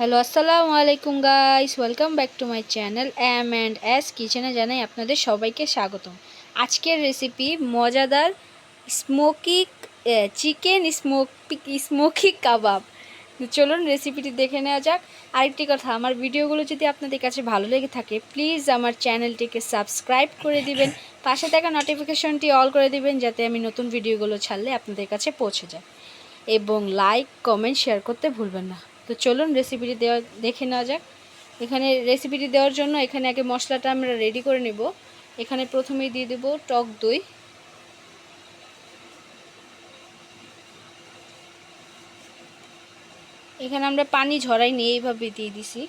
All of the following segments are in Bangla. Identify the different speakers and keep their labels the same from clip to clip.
Speaker 1: হ্যালো, আসসালামু আলাইকুম guys welcome back to my channel M and S কিচেনে জানাই আপনাদের সবাইকে স্বাগতম। আজকের রেসিপি মজাদার স্মোকি চিকেন স্মোকি স্মোকি কাবাব চলুন রেসিপিটি দেখে নেওয়া যাক। আরেকটি কথা, আমার ভিডিওগুলো যদি আপনাদের কাছে ভালো লেগে থাকে প্লিজ আমার চ্যানেলটিকে সাবস্ক্রাইব করে দিবেন, পাশে থাকা নোটিফিকেশনটি অল করে দিবেন, যাতে আমি নতুন ভিডিওগুলো ছাড়লে আপনাদের কাছে পৌঁছে যায়। এবং লাইক কমেন্ট শেয়ার করতে ভুলবেন না। তো চলুন রেসিপিটি দেওয়া, দেখে নেওয়া যাক। এখানে রেসিপিটি দেওয়ার জন্য এখানে আগে মশলাটা আমরা রেডি করে নেব। এখানে প্রথমেই দিয়ে দেব টক দই। এখানে আমরা পানি ঝরাই নিয়ে এইভাবে দিয়ে দিছি।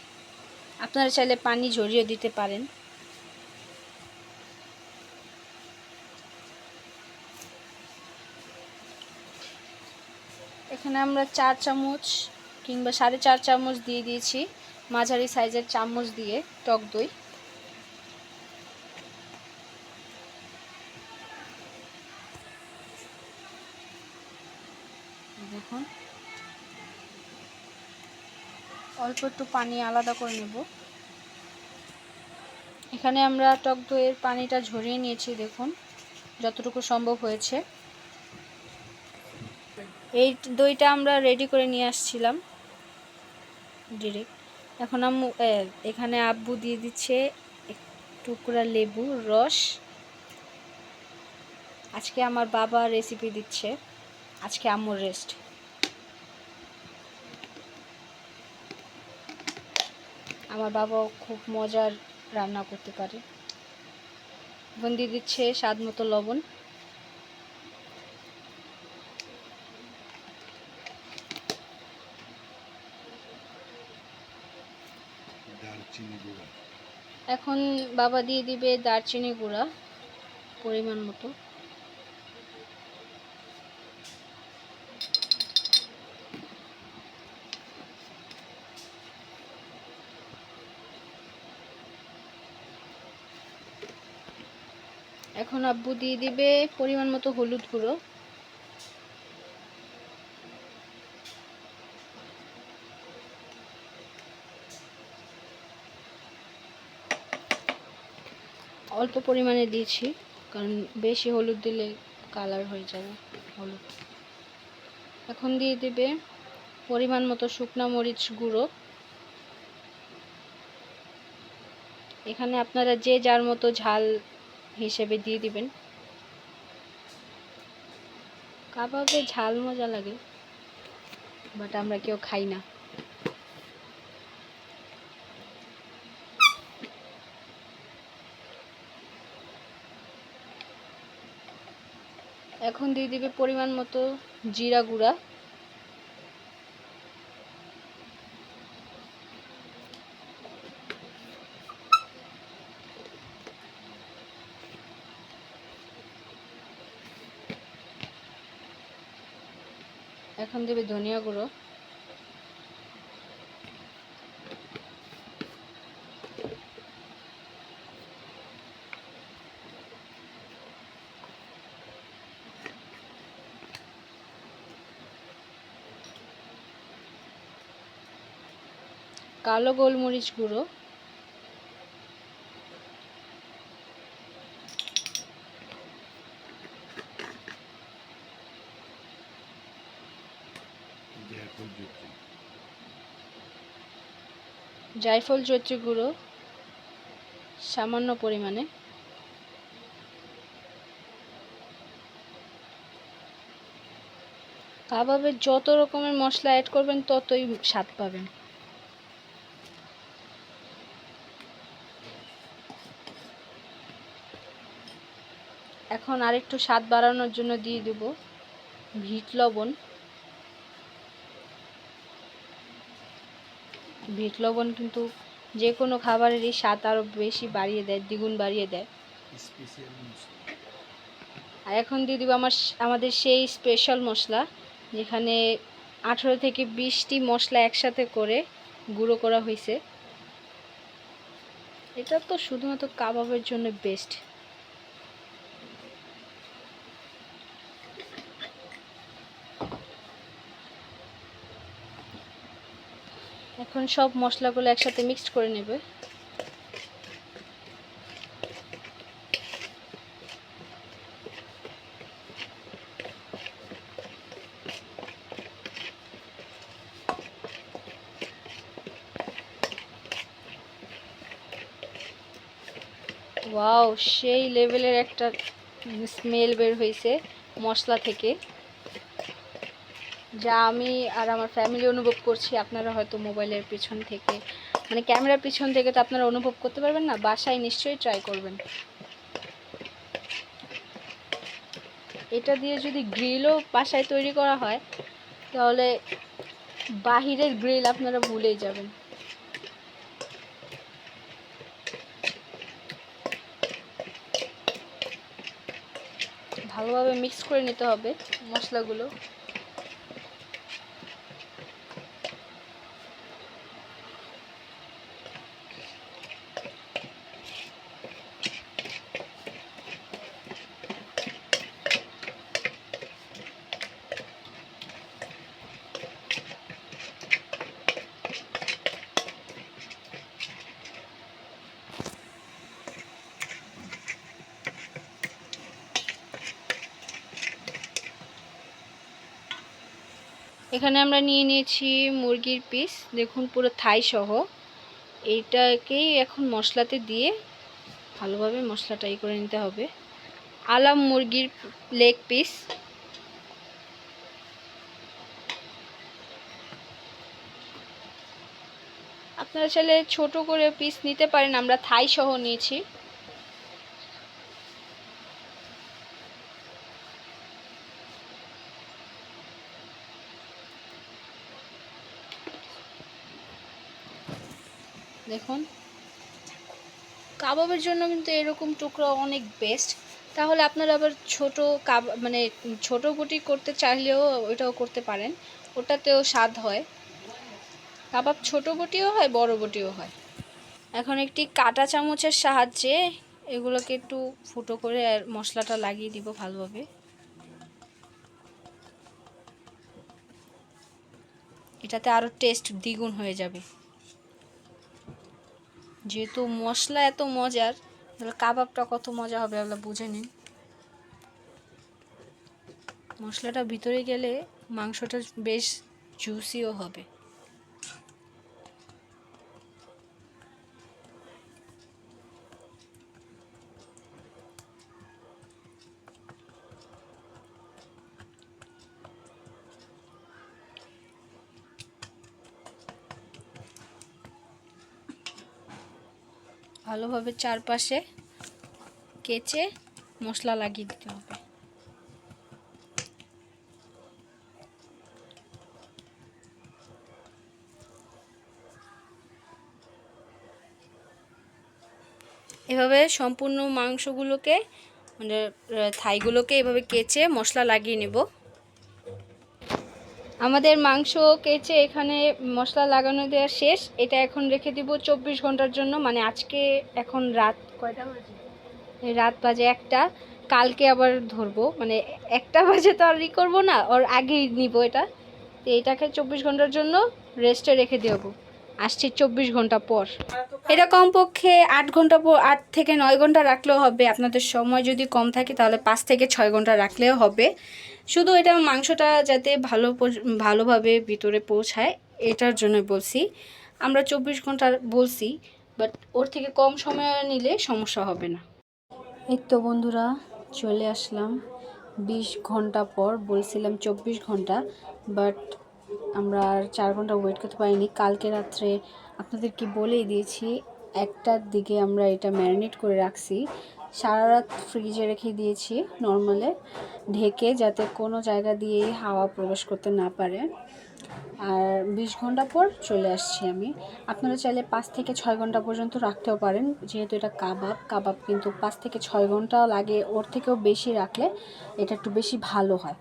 Speaker 1: আপনারা চাইলে পানি ঝরিয়ে দিতে পারেন। এখানে আমরা চার চামচ কিংবা সাড়ে চার চামচ দিয়ে দিয়েছি মাঝারি সাইজের চামচ দিয়ে টক দই। দেখুন। অল্প একটু পানি আলাদা করে নেব। এখানে আমরা টক দইয়ের পানিটা ঝরিয়ে নিয়েছি, দেখুন, যতটুকু সম্ভব হয়েছে। এই দইটা আমরা রেডি করে নিয়ে আসছিলাম। ডিরেক্ট এখন আম্মু এখানে আব্বু দিয়ে দিচ্ছে টুকরা লেবু, রস। আজকে আমার বাবা রেসিপি দিচ্ছে। আজকে আম্মুর রেস্ট আমার বাবাও খুব মজার রান্না করতে পারে। দিয়ে দিচ্ছে স্বাদ মতো লবণ
Speaker 2: দারচিনি গুঁড়া
Speaker 1: এখন বাবা দিয়ে দিবে দারচিনি গুঁড়া, পরিমাণ মতো। এখন আব্বু দিয়ে দিবে পরিমাণ মতো হলুদ গুঁড়ো। অল্প পরিমাণে দিয়েছি, কারণ বেশি হলুদ দিলে কালার হয়ে যাবে হলুদ। এখন দিয়ে দেবে পরিমাণ মতো শুকনো মরিচ গুঁড়ো। এখানে আপনারা যে যার মতো ঝাল হিসেবে দিয়ে দিবেন। কাবাবে ঝাল মজা লাগে বাট আমরা কেউ খাই না। এখন দিয়ে দিবে পরিমাণ মতো জিরা গুঁড়া। এখন দেবে ধনিয়া গুঁড়ো। কালো গোলমরিচ গুঁড়ো।
Speaker 2: জায়ফল
Speaker 1: চৈত্রী গুঁড়ো, সামান্য পরিমাণে। কাবাবে যত রকমের মশলা অ্যাড করবেন, ততই স্বাদ পাবেন। এখন আরেকটু স্বাদ বাড়ানোর জন্য দিয়ে দেব ভিট লবণ। ভিট লবণ কিন্তু যে কোনো খাবারেরই স্বাদ আরও বেশি বাড়িয়ে দেয় দ্বিগুণ বাড়িয়ে দেয়। আর এখন দিয়ে দিব আমার আমাদের সেই স্পেশাল মশলা যেখানে আঠেরো থেকে বিশটি মশলা একসাথে করে গুঁড়ো করা হয়েছে। এটা তো শুধুমাত্র কাবাবের জন্য বেস্ট এখন সব মশলাগুলো একসাথে মিক্সড করে নেবে। ওয়াও সেই লেভেলের একটা স্মেল বের হয়েছে মশলা থেকে। যা আমি আর আমার ফ্যামিলি অনুভব করছি, আপনারা হয়তো মোবাইলের পিছন থেকে। মানে ক্যামেরার পিছন থেকে তো আপনারা অনুভব করতে পারবেন না, বাসায় নিশ্চয়ই ট্রাই করবেন। এটা দিয়ে যদি গ্রিলও বাসায় তৈরি করা হয়, তাহলে বাহিরের গ্রিল আপনারা ভুলেই যাবেন। ভালোভাবে মিক্স করে নিতে হবে মশলাগুলো। এখানে আমরা নিয়ে নিয়েছি মুরগির পিস দেখুন, পুরো থাই সহ। এইটাকেই এখন মশলাতে দিয়ে ভালোভাবে মশলাটা ই করে নিতে হবে। আলাম মুরগির লেগ পিস আপনারা চাইলে ছোট করে পিস নিতে পারেন। আমরা থাই সহ নিয়েছি। দেখুন। কাবাবের জন্য কিন্তু এরকম টুকরো অনেক বেস্ট তাহলে আপনারা আবার ছোট কাব মানে ছোট গুটি করতে চাইলেও ওইটাও করতে পারেন। ওটাতেও স্বাদ হয়। কাবাব ছোট বটিও হয়, বড় বটিও হয়। এখন একটি কাঁটা চামচের সাহায্যে এগুলোকে একটু ফুটো করে আর মশলাটা লাগিয়ে দিব ভালোভাবে। এটাতে আরও টেস্ট দ্বিগুণ হয়ে যাবে। যেহেতু মশলা এত মজার, তাহলে কাবাবটা কত মজা হবে আপনারা বুঝে নিন মশলাটা ভিতরে গেলে মাংসটা বেশ জুসিও হবে। ভালোভাবে চারপাশে কেচে মশলা লাগিয়ে দিতে হবে। এভাবে সম্পূর্ণ মাংসগুলোকে মানে থাইগুলোকে এভাবে কেচে মশলা লাগিয়ে নেব। আমাদের মাংস কেচে এখানে মশলা লাগানো দেওয়া শেষ। এটা এখন রেখে দিব চব্বিশ ঘণ্টার জন্য মানে আজকে এখন রাত কয়টা বাজে? রাত বাজে একটা। কালকে আবার ধরবো মানে একটা বাজে তো আর ই করব না, ওর আগেই নিব এটা। তো এটাকে চব্বিশ ঘণ্টার জন্য রেস্টে রেখে দেবো। আসছি চব্বিশ ঘণ্টা পর। এটা কমপক্ষে আট ঘণ্টা পর, আট থেকে নয় ঘণ্টা রাখলেও হবে। আপনাদের সময় যদি কম থাকে, তাহলে পাঁচ থেকে ছয় ঘণ্টা রাখলেও হবে। শুধু এটা মাংসটা যাতে ভালো ভালোভাবে ভিতরে পৌঁছায়, এটার জন্য বলছি। আমরা চব্বিশ ঘণ্টা বলছি বাট ওর থেকে কম সময় নিলে সমস্যা হবে না। এই তো বন্ধুরা, চলে আসলাম। বিশ ঘণ্টা পর বলছিলাম চব্বিশ ঘণ্টা বাট আমরা আর চার ঘণ্টা ওয়েট করতে পারিনি। কালকে রাত্রে আপনাদেরকে বলেই দিয়েছি একটার দিকে আমরা এটা ম্যারিনেট করে রাখছি। সারা রাত ফ্রিজে রেখে দিয়েছি নর্মালে ঢেকে যাতে কোনো জায়গা দিয়েই হাওয়া প্রবেশ করতে না পারে। আর বিশ ঘণ্টা পর চলে আসছি আমি। আপনারা চাইলে পাঁচ থেকে ছয় ঘণ্টা পর্যন্ত রাখতেও পারেন, যেহেতু এটা কাবাব। কাবাব কিন্তু পাঁচ থেকে ছয় ঘণ্টা লাগে, ওর থেকেও বেশি রাখলে এটা একটু বেশি ভালো হয়।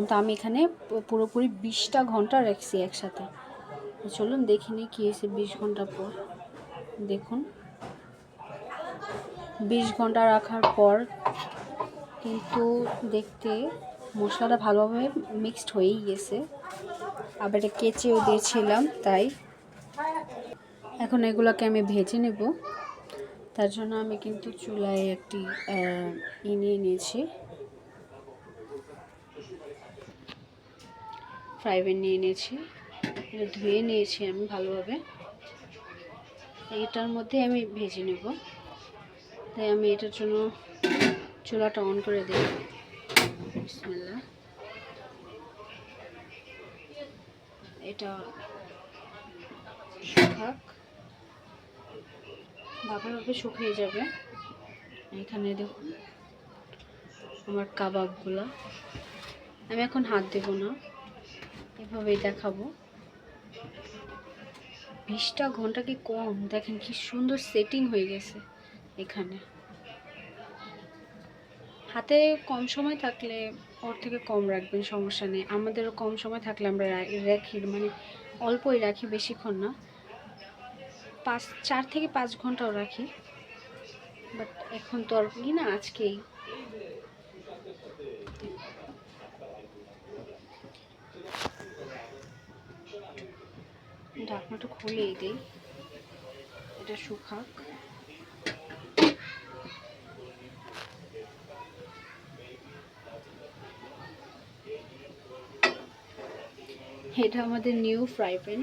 Speaker 1: কিন্তু আমি এখানে পুরোপুরি বিশটা ঘণ্টা রাখছি একসাথে। চলুন দেখিনি কী হয়েছে বিশ ঘণ্টা পর। দেখুন। বিশ ঘণ্টা রাখার পর কিন্তু দেখতে মশলাটা ভালোভাবে মিক্সড হয়েই গেছে। আবার এটা কেচেও দিয়েছিলাম, তাই। এখন এগুলোকে আমি ভেজে নেব। তার জন্য আমি কিন্তু চুলায় একটি ই নিয়ে নিয়েছি। ফ্রাই নিয়ে নিয়েছি। এটা ধুয়ে নিয়েছি আমি ভালোভাবে। এইটার মধ্যে আমি ভেজে নেব। তাই আমি এটার জন্য চুলাটা অন করে দিই। বিসমিল্লাহ। এটা শুকাক। ভালোভাবে শুকিয়ে যাবে। এখানে দেখুন, আমার কাবাবগুলো। আমি এখন হাত দেব না। এভাবেই দেখাবো। বিশটা ঘণ্টা কি কম? দেখেন কি সুন্দর সেটিং হয়ে গেছে এখানে। হাতে কম সময় থাকলে ওর থেকে কম রাখবেন, সমস্যা নেই। আমাদেরও কম সময় থাকলে আমরা রাখি মানে অল্পই রাখি বেশিক্ষণ না। পাঁচ, চার থেকে পাঁচ ঘন্টাও রাখি। বাট এখন তো আর কি না, আজকেই। ঢাকনাটা খুলেই দিই। এটা শুকাক এটা আমাদের নিউ ফ্রাই প্যান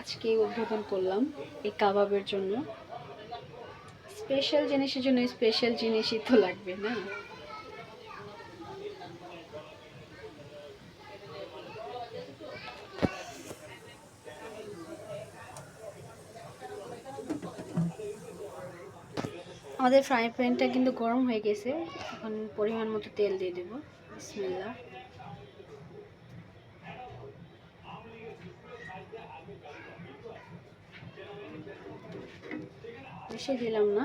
Speaker 1: আজকে উদ্বোধন করলাম এই কাবাবের জন্য। স্পেশাল জিনিসের জন্য স্পেশাল জিনিসই তো লাগবে, না? আমাদের ফ্রাই প্যানটা কিন্তু গরম হয়ে গেছে। এখন পরিমাণ মতো তেল দিয়ে দেবো। বিসমিল্লাহ। বেশি দিলাম না।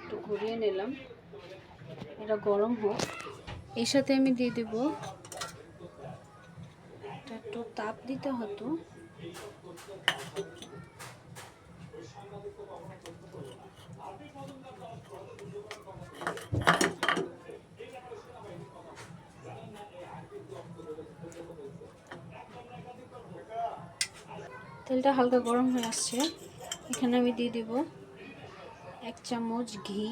Speaker 1: একটু ঘুরিয়ে নিলাম। এটা গরম হোক। এর সাথে আমি দিয়ে দেবো। একটু তাপ দিতে হতো। তেলটা হালকা গরম হয়ে আসছে। এখানে আমি দিয়ে দিব এক চামচ ঘি।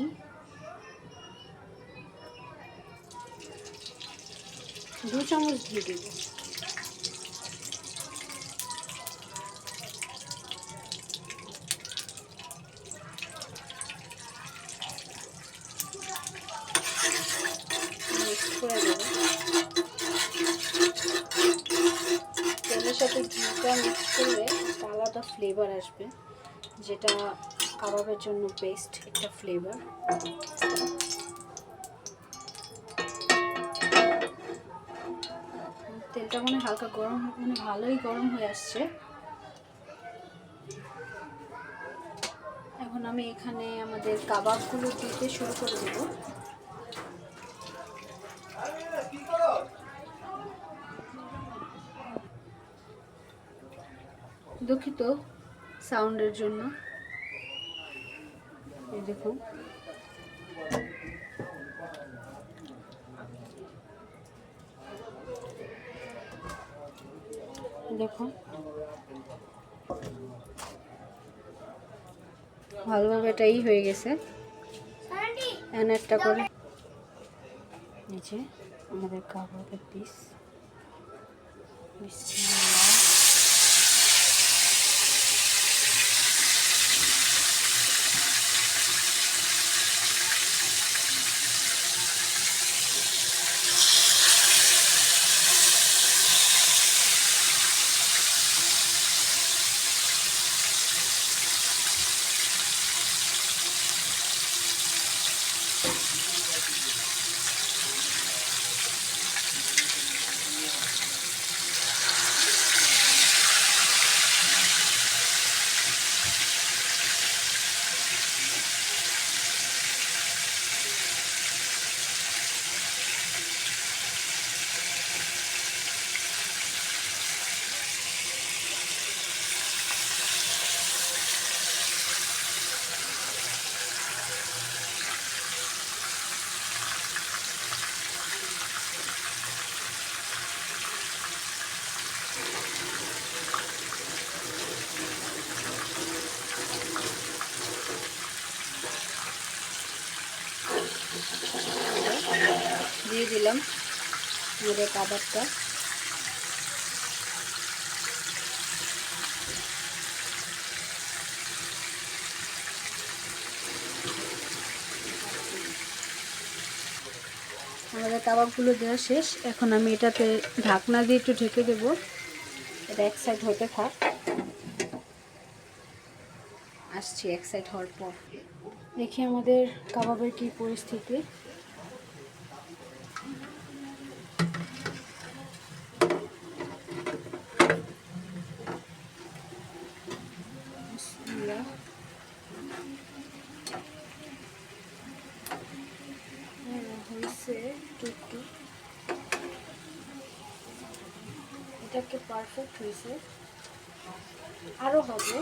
Speaker 1: দু চামচ ঘি দেব মিক্স করে দেবো তেলের সাথে ঘিটা মিক্স করলে একটা আলাদা ফ্লেভার আসবে, যেটা কাবাবের জন্য বেস্ট একটা ফ্লেভার তেলটা মানে হালকা গরম মানে ভালোই গরম হয়ে আসছে। এখন আমি এখানে আমাদের কাবাবগুলো দিতে শুরু করে দেবো। দুঃখিত সাউন্ডের জন্য। এই দেখুন। দেখুন। ভালোভাবে এটাই হয়ে গেছে। এখন একটা করে নিচে আমাদের কাবাবের পিস কাবাবটা আমাদের কাবাবগুলো দেওয়া শেষ। এখন আমি এটাতে ঢাকনা দিয়ে একটু ঢেকে দেব। এটা এক সাইড হতে থাক। আসছি এক সাইড হওয়ার পর। দেখি আমাদের কাবাবের কি পরিস্থিতি বিসমিল্লাহ। হ্যাঁ, হয়েছে টুকটুক এটা কি পারফেক্ট হয়েছে। আরও হবে।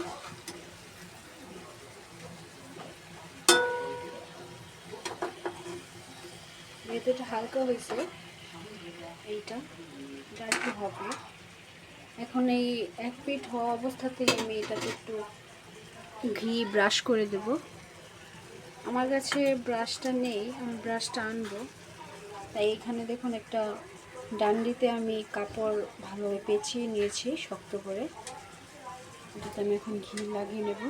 Speaker 1: যেহেতু এটা হালকা হয়েছে, এইটা এটা কি হবে। এখন এই এক পিঠ হওয়া অবস্থাতেই আমি এটাকে একটু ঘি ব্রাশ করে দেব। আমার কাছে ব্রাশটা নেই, আমি ব্রাশটা আনব। তাই এখানে দেখুন একটা ডান্ডিতে আমি কাপড় ভালোভাবে পেঁচিয়ে নিয়েছি, শক্ত করে। এটাতে আমি এখন ঘি লাগিয়ে নেব।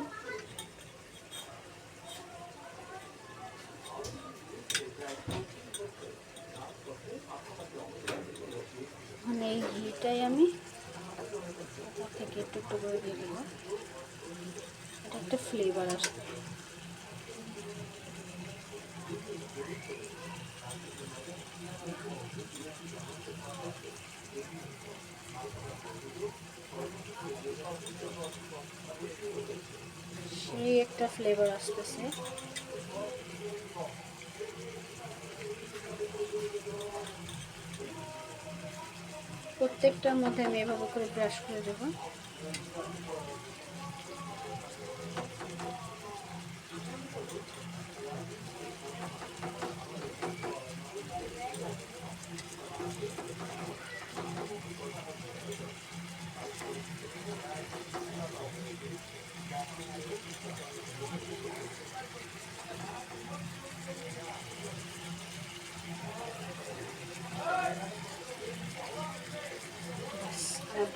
Speaker 1: এখন এই ঘিটাই আমি থেকে একটু একটু করে দিয়ে দেবো। এটা একটা ফ্লেভার আসবে। সেই একটা ফ্লেভার আসতেছে। প্রত্যেকটার মধ্যে আমি এভাবে করে ব্রাশ করে দেবো।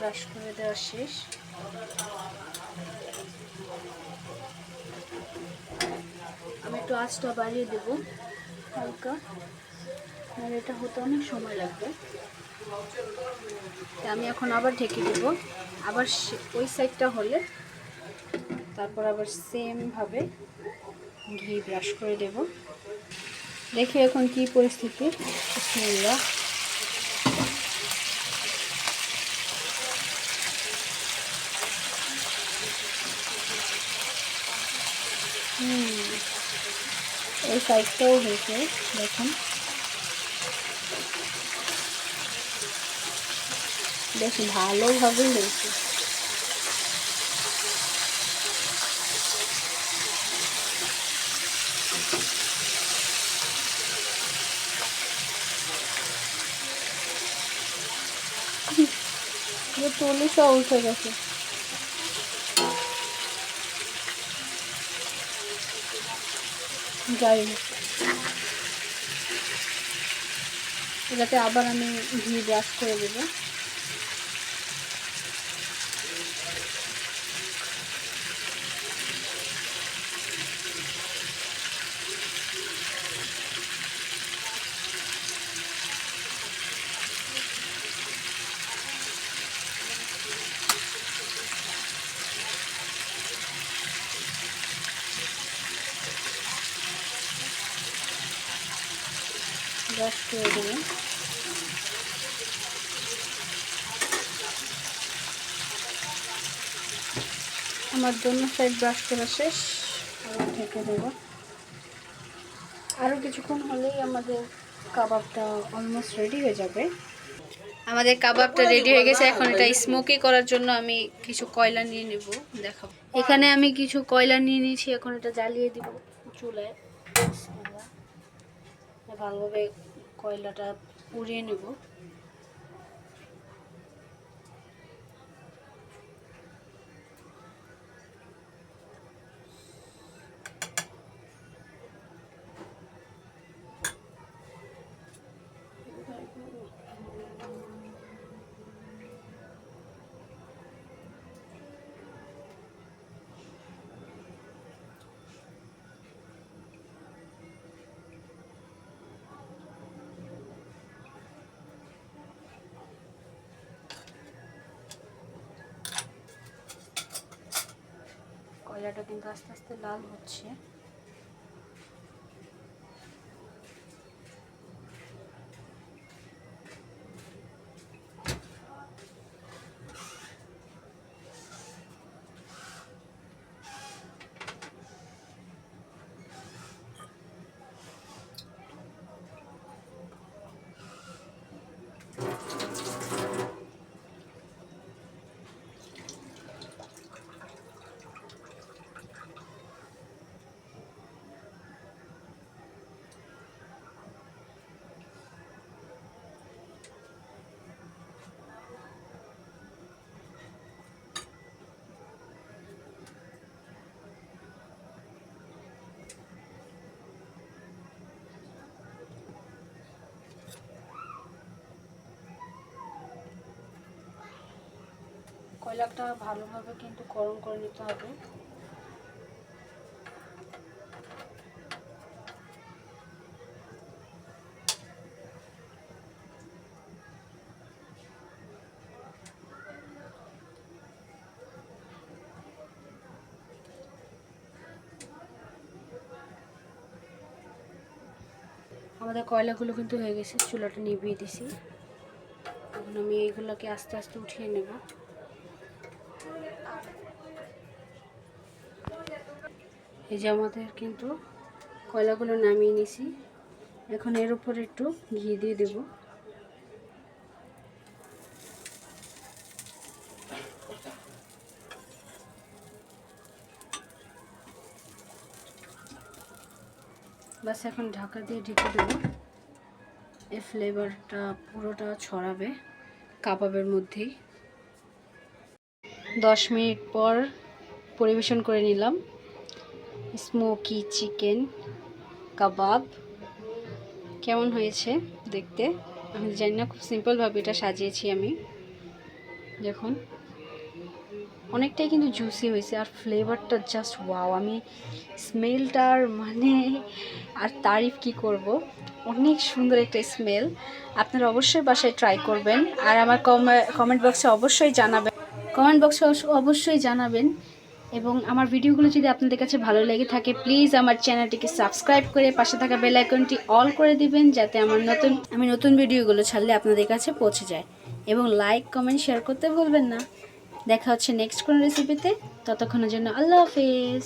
Speaker 1: ব্রাশ করে দেওয়া শেষ। আমি একটু আঁচটা বাড়িয়ে দেব, হালকা। আর এটা হতে অনেক সময় লাগবে। আমি এখন আবার ঢেকে দেব। আবার ওই সাইডটা হলে তারপর আবার সেমভাবে ঘি ব্রাশ করে দেব। দেখি এখন কি পরিস্থিতি। বিসমিল্লাহ। এই সাইডটাও হয়েছে, দেখুন। বেশ ভালোভাবে হয়েছে। তুলি সব উঠে গেছে। যাই হোক। এটাতে আবার আমি ঘি ব্রাশ করে দেব। ব্রাশ করে দেব আমার জন্য সাইড ব্রাশ করা শেষ আবার ঢেকে দেব। আরও কিছুক্ষণ হলেই আমাদের কাবাবটা অলমোস্ট রেডি হয়ে যাবে। আমাদের কাবাবটা রেডি হয়ে গেছে এখন এটা স্মোকি করার জন্য আমি কিছু কয়লা নিয়ে নেব দেখাবো। এখানে আমি কিছু কয়লা নিয়ে নিয়েছি এখন এটা জ্বালিয়ে দিব চুলায়। ভালোভাবে কয়লাটা পুড়িয়ে নেব। কয়লাটা কিন্তু আস্তে আস্তে লাল হচ্ছে। কয়লাটা ভালোভাবে কিন্তু গরম করে নিতে হবে। আমাদের কয়লাগুলো কিন্তু হয়ে গেছে, চুলাটা নিভিয়ে দিছি। এখন আমি এইগুলোকে আস্তে আস্তে উঠিয়ে নেব। এই যে আমাদের কিন্তু কয়লাগুলো নামিয়ে নিছি। এখন এর উপর একটু ঘি দিয়ে দেব। বাস এখন ঢাকা দিয়ে ঢেকে দেবো। এই ফ্লেভারটা পুরোটা ছড়াবে কাবাবের মধ্যেই। দশ মিনিট পর পরিবেশন করে নিলাম। স্মোকি চিকেন কাবাব। কেমন হয়েছে দেখতে? আমি জানি না, খুব সিম্পলভাবে এটা সাজিয়েছি আমি। দেখুন। অনেকটাই কিন্তু জুসি হয়েছে আর ফ্লেভারটা জাস্ট ওয়াও আমি স্মেলটার মানে আর তারিফ কি করব? অনেক সুন্দর একটা স্মেল আপনারা অবশ্যই বাসায় ট্রাই করবেন। আর আমার কমেন্ট বক্সে অবশ্যই জানাবেন কমেন্ট বক্সে অবশ্যই জানাবেন এবং আমার ভিডিওগুলো যদি আপনাদের কাছে ভালো লেগে থাকে প্লিজ আমার চ্যানেলটিকে সাবস্ক্রাইব করে পাশে থাকা বেল আইকনটি অল করে দিবেন, যাতে আমার নতুন আমি নতুন ভিডিওগুলো ছাড়লে আপনাদের কাছে পৌঁছে যায়। এবং লাইক কমেন্ট শেয়ার করতে ভুলবেন না। দেখা হচ্ছে নেক্সট কোনো রেসিপিতে ততক্ষণের জন্য আল্লাহ হাফেজ।